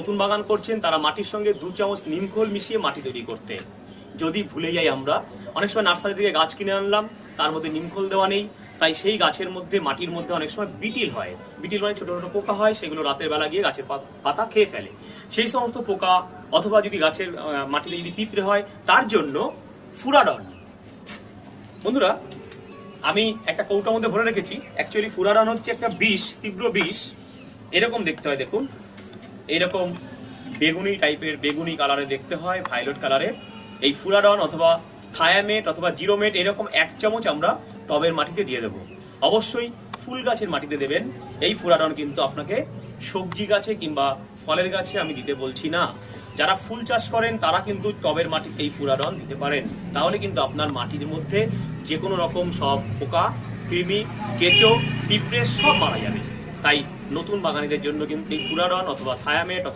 নতুন বাগান করছেন, তারা মাটির সঙ্গে দু চামচ নিমখোল মিশিয়ে মাটি তৈরি করতে। যদি ভুলে যাই আমরা, অনেক সময় নার্সারি থেকে গাছ কিনে আনলাম, তার মধ্যে নিমখোল দেওয়া নেই, তাই সেই গাছের মধ্যে, মাটির মধ্যে অনেক সময় বিটিল হয়। বিটিল মানে ছোট ছোট পোকা হয়, সেগুলো রাতের বেলা গিয়ে গাছের পাতা খেয়ে ফেলে। সেই সমস্ত পোকা, অথবা যদি গাছের মাটিতে যদি পিঁপড়ে হয়, তার জন্য ফুরাডন বন্ধুরা, আমি একটা কৌটার মধ্যে ভরে রেখেছি। অ্যাকচুয়ালি ফুরাডন হচ্ছে একটা বিষ, তীব্র বিষ। এরকম দেখতে হয়, দেখুন। এইরকম বেগুনি টাইপের বেগুনি কালারে দেখতে হয় ভায়োলেট কালারের এই ফুরাডন অথবা থায়ামেট অথবা জিরোমেট এরকম এক চামচ আমরা টবের মাটিতে দিয়ে দেবো। অবশ্যই ফুল গাছের মাটিতে দেবেন। এই ফুরাডন কিন্তু আপনাকে সবজি গাছে কিংবা ফলের গাছে আমি দিতে বলছি না। যারা ফুল চাষ করেন, তারা কিন্তু টবের মাটিতে এই ফুরাডন দিতে পারেন। তাহলে কিন্তু আপনার মাটির মধ্যে যে কোনো রকম সব পোকা, কৃমি, কেঁচো, পিঁপড়ে সব মারা যাবে। তাই নতুন বাগানিদের জন্য কিন্তু এই ফুরাডন অথবা থায়ামেট অথবা